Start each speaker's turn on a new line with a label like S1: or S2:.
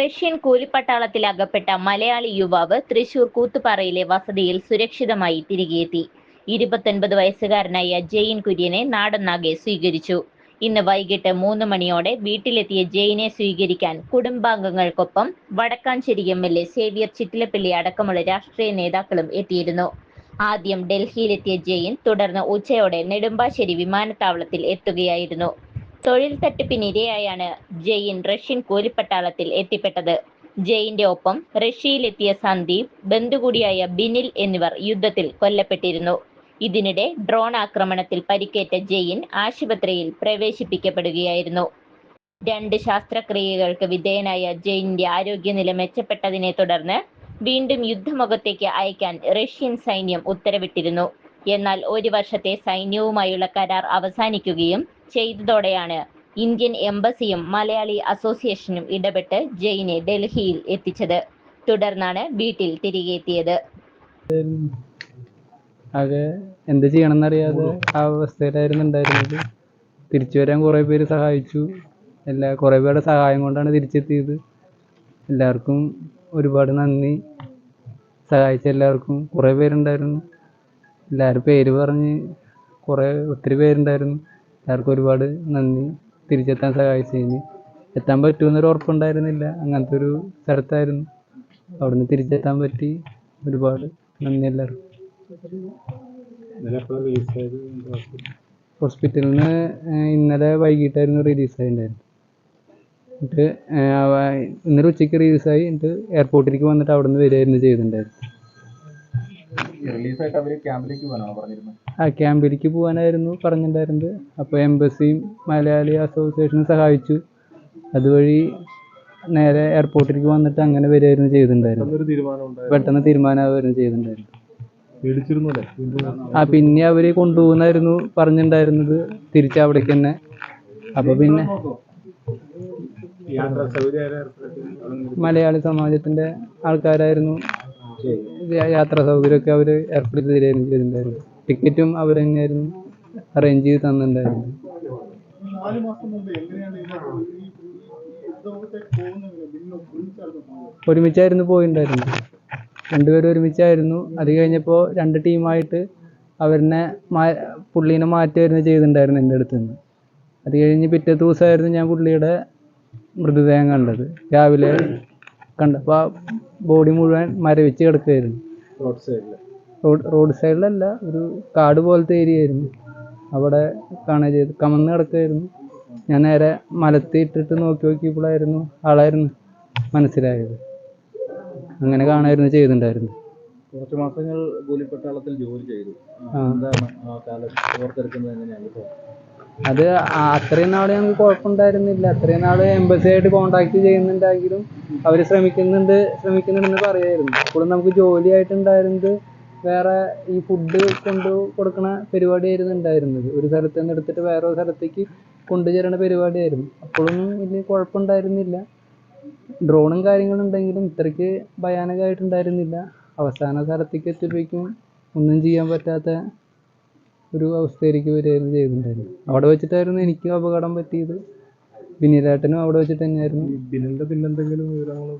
S1: Russian കൂലിപ്പട്ടാളത്തിൽ അകപ്പെട്ട മലയാളി യുവാവ് തൃശൂർ കൂത്തുപാറയിലെ വസതിയിൽ സുരക്ഷിതമായി തിരികെയെത്തി. ഇരുപത്തൊൻപത് വയസ്സുകാരനായ ജെയിൻ കുര്യനെ നാടൊന്നാകെ സ്വീകരിച്ചു. ഇന്ന് വൈകിട്ട് മൂന്ന് മണിയോടെ വീട്ടിലെത്തിയ ജെയിനെ സ്വീകരിക്കാൻ കുടുംബാംഗങ്ങൾക്കൊപ്പം Vadakkanchery M L A Xavier Chittilappally അടക്കമുള്ള രാഷ്ട്രീയ നേതാക്കളും എത്തിയിരുന്നു. ആദ്യം ഡൽഹിയിലെത്തിയ ജെയിൻ തുടർന്ന് ഉച്ചയോടെ നെടുമ്പാശ്ശേരി വിമാനത്താവളത്തിൽ എത്തുകയായിരുന്നു. തൊഴിൽ തട്ടിപ്പിനിരയായാണ് ജയിൻ റഷ്യൻ കൂലിപ്പട്ടാളത്തിൽ എത്തിപ്പെട്ടത്. ജയിന്റെ ഒപ്പം റഷ്യയിലെത്തിയ സന്ദീപ് ബന്ധുകൂടിയായ ബിനിൽ എന്നിവർ യുദ്ധത്തിൽ കൊല്ലപ്പെട്ടിരുന്നു. ഇതിനിടെ ഡ്രോൺ ആക്രമണത്തിൽ പരിക്കേറ്റ ജയിൻ ആശുപത്രിയിൽ പ്രവേശിപ്പിക്കപ്പെടുകയായിരുന്നു. രണ്ട് ശസ്ത്രക്രിയകൾക്ക് വിധേയനായ ജയിന്റെ ആരോഗ്യനില മെച്ചപ്പെട്ടതിനെ തുടർന്ന് വീണ്ടും യുദ്ധമുഖത്തേക്ക് അയക്കാൻ റഷ്യൻ സൈന്യം ഉത്തരവിട്ടിരുന്നു. എന്നാൽ ഒരു വർഷത്തെ സൈന്യവുമായുള്ള കരാർ അവസാനിക്കുകയും ചെയ്തതോടെയാണ് ഇന്ത്യൻ എംബസിയും മലയാളി അസോസിയേഷനും ഇടപെട്ട് ജയിനെ ഡൽഹിയിൽ എത്തിച്ചത്. തുടർന്നാണ് വീട്ടിൽ തിരികെ എത്തിയത്.
S2: ആകെ എന്ത് ചെയ്യണമെന്നറിയാതെ ആ അവസ്ഥയിലായിരുന്നു ഉണ്ടായിരുന്നത്. തിരിച്ചു വരാൻ കുറേ പേര് സഹായിച്ചു. എല്ലാ കുറേ പേരുടെ സഹായം കൊണ്ടാണ് തിരിച്ചെത്തിയത്. എല്ലാവർക്കും ഒരുപാട് നന്ദി. സഹായിച്ച എല്ലാവർക്കും കുറേ പേരുണ്ടായിരുന്നു. എല്ലാവരും പേര് പറഞ്ഞ് കുറേ ഒത്തിരി പേരുണ്ടായിരുന്നു. എല്ലാവർക്കും ഒരുപാട് നന്ദി. തിരിച്ചെത്താൻ സഹായിച്ചതിന്. എത്താൻ പറ്റുമെന്നൊരു ഉറപ്പുണ്ടായിരുന്നില്ല. അങ്ങനത്തെ ഒരു സ്ഥലത്തായിരുന്നു. അവിടുന്ന് തിരിച്ചെത്താൻ പറ്റി. ഒരുപാട് നന്ദി എല്ലാവർക്കും. ഹോസ്പിറ്റലിൽ നിന്ന് ഇന്നലെ വൈകിട്ടായിരുന്നു റിലീസ് ആയിട്ടുണ്ടായിരുന്നു എന്നിട്ട് ഇന്നലെ ഉച്ചയ്ക്ക് റിലീസായി എന്നിട്ട് എയർപോർട്ടിലേക്ക് വന്നിട്ട് അവിടെ നിന്ന് വരികയായിരുന്നു ചെയ്തിട്ടുണ്ടായിരുന്നു
S3: അവർ ക്യാമ്പിലേക്ക് പോകാനാണ് പറഞ്ഞിരുന്നത്?
S2: ആ ക്യാമ്പിലേക്ക് പോകാനായിരുന്നു പറഞ്ഞിട്ടുണ്ടായിരുന്നത്. അപ്പോൾ എംബസിയും മലയാളി അസോസിയേഷനും സഹായിച്ചു. അതുവഴി നേരെ എയർപോർട്ടിലേക്ക് വന്നിട്ട് അങ്ങനെ വരികയായിരുന്നു ചെയ്തിട്ടുണ്ടായിരുന്നു പെട്ടെന്ന് തീരുമാനമാവുകയായിരുന്നു ചെയ്തിട്ടുണ്ടായിരുന്നു ആ പിന്നെ അവർ കൊണ്ടുപോകുന്നായിരുന്നു പറഞ്ഞിട്ടുണ്ടായിരുന്നത് തിരിച്ച് അവിടേക്ക് തന്നെ. അപ്പൊ പിന്നെ മലയാളി സമാജത്തിന്റെ ആൾക്കാരായിരുന്നു. യാത്രാ സൗകര്യമൊക്കെ അവർ ഏർപ്പെടുത്തി തരുന്നുണ്ടായിരുന്നു ടിക്കറ്റും അവർ തന്നെയായിരുന്നു അറേഞ്ച് ചെയ്ത് തന്നിട്ടുണ്ടായിരുന്നു. ഒരുമിച്ചായിരുന്നു പോയിണ്ടായിരുന്നു രണ്ടുപേരും ഒരുമിച്ചായിരുന്നു. അത് കഴിഞ്ഞപ്പോൾ രണ്ട് ടീമായിട്ട് അവരിനെ മാ പുള്ളീനെ മാറ്റുമായിരുന്നു ചെയ്തിട്ടുണ്ടായിരുന്നു എന്റെ അടുത്ത് നിന്ന് അത് കഴിഞ്ഞ് പിറ്റേ ദിവസമായിരുന്നു ഞാൻ പുള്ളിയുടെ മൃതദേഹം കണ്ടത്. രാവിലെ കണ്ടപ്പോൾ ആ ബോഡി മുഴുവൻ മരവിച്ച് കിടക്കുകയായിരുന്നു
S3: റോഡ് സൈഡിൽ
S2: റോഡ് റോഡ് സൈഡിലല്ല ഒരു കാട് പോലത്തെ ഏരിയ ആയിരുന്നു അവിടെ കാണുക ചെയ്ത് കമന്ന് കിടക്കുകയായിരുന്നു ഞാൻ നേരെ മലത്തി ഇട്ടിട്ട് നോക്കി നോക്കിയപ്പോഴായിരുന്നു ആളായിരുന്നു മനസ്സിലായത്. അങ്ങനെ കാണായിരുന്നു ചെയ്തിട്ടുണ്ടായിരുന്നു
S3: കുറച്ച് മാസങ്ങൾ കൂലിപ്പട്ടാളത്തിൽ ജോലി ചെയ്തു.
S2: ആ.
S3: എന്താണ് ആ കാലത്ത് ഓർത്തെടുക്കുന്നത് എങ്ങനെയാണ് ഇപ്പോൾ?
S2: അത് അത്രയും നാൾ ഞങ്ങൾക്ക് കുഴപ്പമുണ്ടായിരുന്നില്ല അത്രയും നാൾ എംബസി ആയിട്ട് കോണ്ടാക്ട് ചെയ്യുന്നുണ്ടെങ്കിലും അവർ ശ്രമിക്കുന്നുണ്ട് ശ്രമിക്കുന്നുണ്ടെന്ന് പറയായിരുന്നു. അപ്പോഴും നമുക്ക് ജോലിയായിട്ടുണ്ടായിരുന്നത് വേറെ ഈ ഫുഡ് കൊണ്ടു കൊടുക്കണ പരിപാടിയായിരുന്നു ഉണ്ടായിരുന്നത്. ഒരു സ്ഥലത്ത് നിന്ന് എടുത്തിട്ട് വേറൊരു സ്ഥലത്തേക്ക് കൊണ്ടുചേരണ പരിപാടിയായിരുന്നു. അപ്പോഴൊന്നും വലിയ കുഴപ്പമുണ്ടായിരുന്നില്ല ഡ്രോണും കാര്യങ്ങളും ഉണ്ടെങ്കിലും ഇത്രയ്ക്ക് ഭയാനകമായിട്ടുണ്ടായിരുന്നില്ല. അവസാന സ്ഥലത്തേക്ക് എത്തിയപ്പോഴേക്കും ഒന്നും ചെയ്യാൻ പറ്റാത്ത ഒരു അവസ്ഥയിലേക്ക് വരികയായിരുന്നു ചെയ്തിട്ടുണ്ടായിരുന്നു. അവിടെ വെച്ചിട്ടായിരുന്നു എനിക്കും അപകടം പറ്റിയത്. വിനീതേട്ടനും അവിടെ വെച്ചിട്ട് തന്നെയായിരുന്നു.
S3: ബിനിന്റെ പിന്നെന്തെങ്കിലും വിവരങ്ങൾ